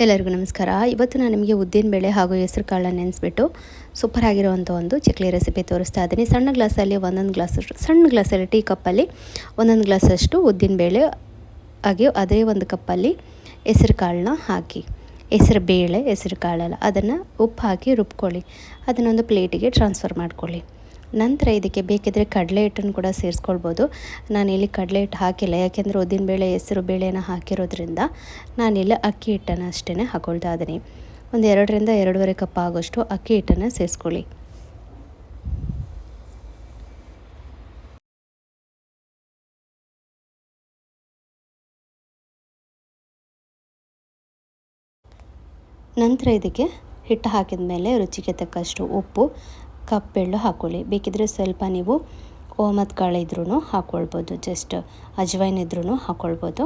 ಎಲ್ಲರಿಗೂ ನಮಸ್ಕಾರ. ಇವತ್ತು ನಾನು ನಿಮಗೆ ಉದ್ದಿನಬೇಳೆ ಹಾಗೂ ಹೆಸರು ಕಾಳನ್ನ ನೆನೆಸ್ಬಿಟ್ಟು ಸೂಪರ್ ಆಗಿರುವಂಥ ಒಂದು ಚಕ್ಲಿ ರೆಸಿಪಿ ತೋರಿಸ್ತಾ ಇದ್ದೀನಿ. ಸಣ್ಣ ಗ್ಲಾಸಲ್ಲಿ ಒಂದೊಂದು ಗ್ಲಾಸಷ್ಟು ಸಣ್ಣ ಗ್ಲಾಸಲ್ಲಿ ಟೀ ಕಪ್ಪಲ್ಲಿ ಒಂದೊಂದು ಗ್ಲಾಸಷ್ಟು ಉದ್ದಿನ ಬೇಳೆ ಹಾಗೆ ಅದೇ ಒಂದು ಕಪ್ಪಲ್ಲಿ ಹೆಸರು ಕಾಳನ್ನ ಹಾಕಿ. ಹೆಸರು ಬೇಳೆ ಹೆಸರು ಕಾಳಲ್ಲ ಅದನ್ನು ಉಪ್ಪು ಹಾಕಿ ರುಬ್ಕೊಳ್ಳಿ. ಅದನ್ನೊಂದು ಪ್ಲೇಟಿಗೆ ಟ್ರಾನ್ಸ್ಫರ್ ಮಾಡ್ಕೊಳ್ಳಿ. ನಂತರ ಇದಕ್ಕೆ ಬೇಕಿದ್ದರೆ ಕಡಲೆ ಹಿಟ್ಟನ್ನು ಕೂಡ ಸೇರಿಸ್ಕೊಳ್ಬೋದು. ನಾನಿಲ್ಲಿ ಕಡಲೆ ಹಿಟ್ಟು ಹಾಕಿಲ್ಲ, ಯಾಕೆಂದರೆ ಉದ್ದಿನಬೇಳೆ ಹೆಸರು ಬೇಳೆನ ಹಾಕಿರೋದ್ರಿಂದ ನಾನಿಲ್ಲಿ ಅಕ್ಕಿ ಹಿಟ್ಟನ್ನು ಅಷ್ಟೇ ಹಾಕೊಳ್ತಾ ಇದ್ದೀನಿ. ಒಂದು ಎರಡರಿಂದ ಎರಡೂವರೆ ಕಪ್ ಆಗೋಷ್ಟು ಅಕ್ಕಿ ಹಿಟ್ಟನ್ನು ಸೇರಿಸ್ಕೊಳ್ಳಿ. ನಂತರ ಇದಕ್ಕೆ ಹಿಟ್ಟು ಹಾಕಿದ ಮೇಲೆ ರುಚಿಗೆ ತಕ್ಕಷ್ಟು ಉಪ್ಪು ಕಪ್ಪೆಳ್ಳು ಹಾಕ್ಕೊಳ್ಳಿ ಬೇಕಿದ್ದರೆ ಸ್ವಲ್ಪ ನೀವು ಓಮದ್ ಕಾಳು ಇದ್ರೂ ಹಾಕ್ಕೊಳ್ಬೋದು ಜಸ್ಟ್ ಅಜ್ವೈನ್ ಇದ್ರೂ ಹಾಕ್ಕೊಳ್ಬೋದು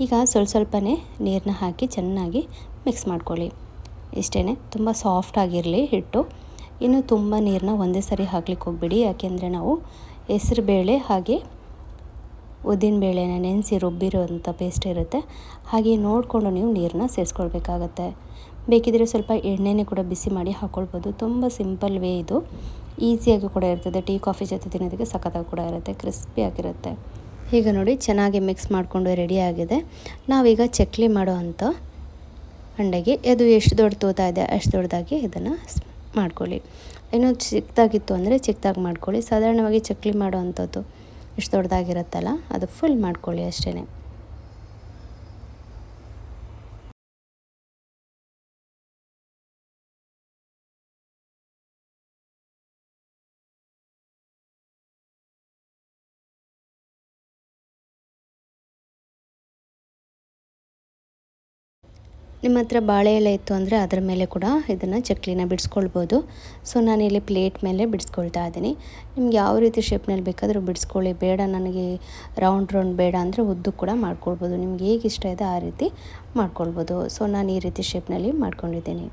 ಈಗ ಸ್ವಲ್ಪ ಸ್ವಲ್ಪನೇ ನೀರನ್ನ ಹಾಕಿ ಚೆನ್ನಾಗಿ ಮಿಕ್ಸ್ ಮಾಡ್ಕೊಳ್ಳಿ. ಇಷ್ಟೇ ತುಂಬ ಸಾಫ್ಟ್ ಆಗಿರಲಿ ಹಿಟ್ಟು. ಇನ್ನು ತುಂಬ ನೀರನ್ನ ಒಂದೇ ಸರಿ ಹಾಕ್ಲಿಕ್ಕೆ ಹೋಗ್ಬಿಡಿ. ಯಾಕೆಂದರೆ ನಾವು ಹೆಸರು ಬೇಳೆ ಹಾಗೆ ಉದ್ದಿನ ಬೇಳೆನ ನೆನೆಸಿ ರುಬ್ಬಿರೋಂಥ ಪೇಸ್ಟ್ ಇರುತ್ತೆ. ಹಾಗೆ ನೋಡಿಕೊಂಡು ನೀವು ನೀರನ್ನ ಸೇರಿಸ್ಕೊಳ್ಬೇಕಾಗತ್ತೆ. ಬೇಕಿದ್ರೆ ಸ್ವಲ್ಪ ಎಣ್ಣೆನೇ ಕೂಡ ಬಿಸಿ ಮಾಡಿ ಹಾಕ್ಕೊಳ್ಬೋದು ತುಂಬ ಸಿಂಪಲ್ ವೇ ಇದು. ಈಸಿಯಾಗಿ ಕೂಡ ಇರ್ತದೆ. ಟೀ, ಕಾಫಿ ಜೊತೆ ತಿನ್ನೋದಕ್ಕೆ ಸಖತ್ತಾಗಿ ಕೂಡ ಇರುತ್ತೆ. ಕ್ರಿಸ್ಪಿ ಆಗಿರುತ್ತೆ. ಈಗ ನೋಡಿ, ಚೆನ್ನಾಗಿ ಮಿಕ್ಸ್ ಮಾಡಿಕೊಂಡು ರೆಡಿ ಆಗಿದೆ. ನಾವೀಗ ಚಕ್ಲಿ ಮಾಡೋ ಅಂಥ ಅಂಡೆಗೆ ಅದು ಎಷ್ಟು ದೊಡ್ಡ ತೋತಾ ಇದೆ, ಅಷ್ಟು ದೊಡ್ಡದಾಗಿ ಇದನ್ನು ಮಾಡ್ಕೊಳ್ಳಿ. ಇನ್ನೂ ಚಿಕ್ಕದಾಗಿತ್ತು ಅಂದರೆ ಚಿಕ್ಕದಾಗಿ ಮಾಡ್ಕೊಳ್ಳಿ. ಸಾಧಾರಣವಾಗಿ ಚಕ್ಲಿ ಮಾಡೋ ಅಂಥದ್ದು ಎಷ್ಟು ದೊಡ್ಡದಾಗಿರುತ್ತಲ್ಲ, ಅದು ಫುಲ್ ಮಾಡ್ಕೊಳ್ಳಿ ಅಷ್ಟೇ ನಿಮ್ಮ ಹತ್ರ ಬಾಳೆ ಎಲೆ ಇತ್ತು ಅಂದರೆ ಅದರ ಮೇಲೆ ಕೂಡ ಇದನ್ನು ಚಕ್ಲಿನ ಬಿಡಿಸ್ಕೊಳ್ಬೋದು. ಸೊ ಇಲ್ಲಿ ಪ್ಲೇಟ್ ಮೇಲೆ ಬಿಡಿಸ್ಕೊಳ್ತಾ ಇದ್ದೀನಿ. ನಿಮ್ಗೆ ಯಾವ ರೀತಿ ಶೇಪ್ನಲ್ಲಿ ಬೇಕಾದರೂ ಬಿಡಿಸ್ಕೊಳ್ಳಿ. ಬೇಡ, ನನಗೆ ರೌಂಡ್ ರೌಂಡ್ ಬೇಡ ಅಂದರೆ ಉದ್ದು ಕೂಡ ಮಾಡ್ಕೊಳ್ಬೋದು. ನಿಮ್ಗೆ ಹೇಗೆ ಇಷ್ಟ ಇದೆ ಆ ರೀತಿ ಮಾಡ್ಕೊಳ್ಬೋದು. ಸೊ ನಾನು ಈ ರೀತಿ ಶೇಪ್ನಲ್ಲಿ ಮಾಡ್ಕೊಂಡಿದ್ದೀನಿ.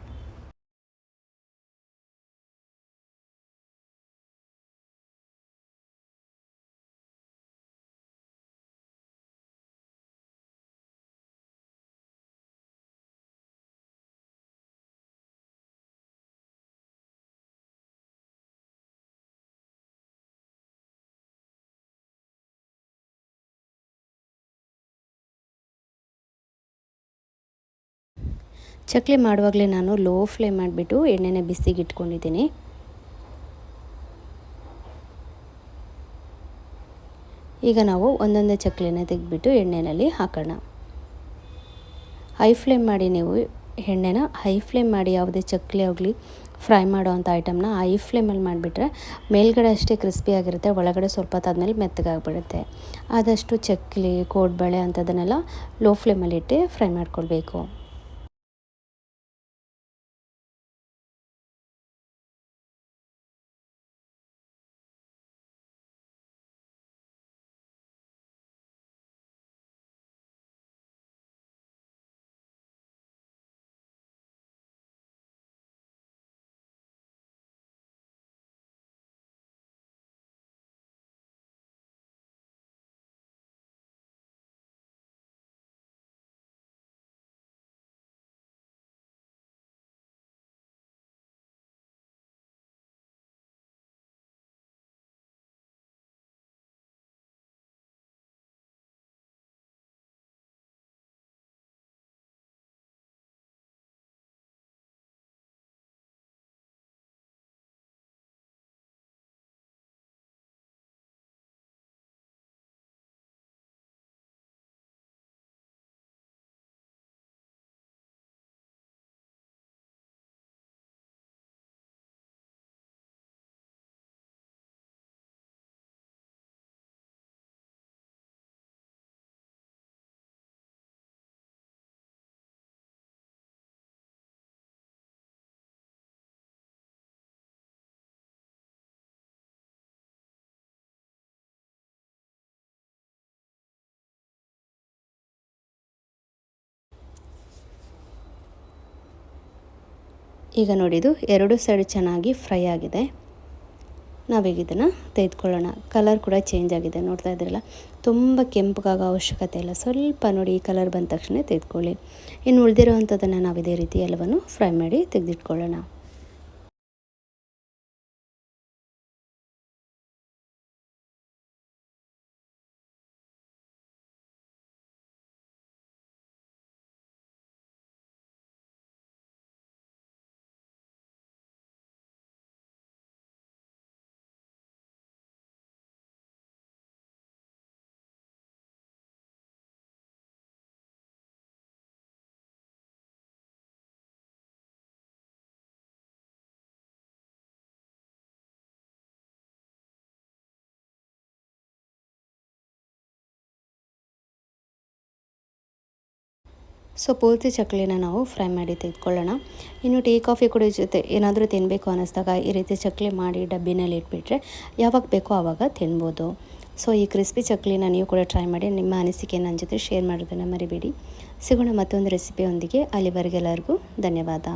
ಚಕ್ಲಿ ಮಾಡುವಾಗಲೇ ನಾನು ಲೋ ಫ್ಲೇಮ್ ಮಾಡಿಬಿಟ್ಟು ಎಣ್ಣೆನ ಬಿಸಿಗೆ ಇಟ್ಕೊಂಡಿದ್ದೀನಿ. ಈಗ ನಾವು ಒಂದೊಂದೇ ಚಕ್ಲಿನ ತೆಗೆದ್ಬಿಟ್ಟು ಎಣ್ಣೆಯಲ್ಲಿ ಹಾಕೋಣ. ಹೈ ಫ್ಲೇಮ್ ಮಾಡಿ ನೀವು ಎಣ್ಣೆನ, ಹೈ ಫ್ಲೇಮ್ ಮಾಡಿ ಯಾವುದೇ ಚಕ್ಲಿ ಆಗಲಿ, ಫ್ರೈ ಮಾಡೋ ಅಂಥ ಐಟಮ್ನ ಹೈ ಫ್ಲೇಮಲ್ಲಿ ಮಾಡಿಬಿಟ್ರೆ ಮೇಲ್ಗಡೆ ಅಷ್ಟೇ ಕ್ರಿಸ್ಪಿ ಆಗಿರುತ್ತೆ, ಒಳಗಡೆ ಸ್ವಲ್ಪ ತಾದ್ಮೇಲೆ ಮೆತ್ತಗಾಗ್ಬಿಡುತ್ತೆ. ಆದಷ್ಟು ಚಕ್ಲಿ, ಕೋಡ್ಬಳೆ ಅಂಥದ್ದನ್ನೆಲ್ಲ ಲೋ ಫ್ಲೇಮಲ್ಲಿ ಇಟ್ಟು ಫ್ರೈ ಮಾಡ್ಕೊಳ್ಬೇಕು. ಈಗ ನೋಡಿದು ಎರಡು ಸೈಡ್ ಚೆನ್ನಾಗಿ ಫ್ರೈ ಆಗಿದೆ. ನಾವೀಗ ಇದನ್ನು ತೆಗೆದುಕೊಳ್ಳೋಣ. ಕಲರ್ ಕೂಡ ಚೇಂಜ್ ಆಗಿದೆ, ನೋಡ್ತಾ ಇದ್ದೀರಲ್ಲ? ತುಂಬ ಕೆಂಪಗಾಗೋ ಅವಶ್ಯಕತೆ ಇಲ್ಲ. ಸ್ವಲ್ಪ ನೋಡಿ ಈ ಕಲರ್ ಬಂದ ತಕ್ಷಣ ತೆಗೆದುಕೊಳ್ಳಿ. ಇನ್ನು ಉಳಿದಿರೋ ಅಂಥದ್ದನ್ನು ನಾವು ಇದೇ ರೀತಿ ಎಲ್ಲವನ್ನು ಫ್ರೈ ಮಾಡಿ ತೆಗೆದಿಟ್ಕೊಳ್ಳೋಣ. ಸೊ ಪೂರ್ತಿ ಚಕ್ಲಿನ ನಾವು ಫ್ರೈ ಮಾಡಿ ತೆಗೆದುಕೊಳ್ಳೋಣ. ಇನ್ನು ಟೀ, ಕಾಫಿ ಕೂಡ ಜೊತೆ ಏನಾದರೂ ತಿನ್ನಬೇಕು ಅನ್ನಿಸ್ದಾಗ ಈ ರೀತಿ ಚಕ್ಲಿ ಮಾಡಿ ಡಬ್ಬಿನಲ್ಲಿ ಇಟ್ಬಿಟ್ರೆ ಯಾವಾಗ ಬೇಕೋ ಆವಾಗ ತಿನ್ಬೋದು. ಸೊ ಈ ಕ್ರಿಸ್ಪಿ ಚಕ್ಲಿನ ನೀವು ಕೂಡ ಟ್ರೈ ಮಾಡಿ, ನಿಮ್ಮ ಅನಿಸಿಕೆ ನನ್ನ ಜೊತೆ ಶೇರ್ ಮಾಡೋದನ್ನು ಮರಿಬೇಡಿ. ಸಿಗೋಣ ಮತ್ತೊಂದು ರೆಸಿಪಿಯೊಂದಿಗೆ ಅಲ್ಲಿವರೆಗೆಲ್ಲರಿಗೂ ಧನ್ಯವಾದ.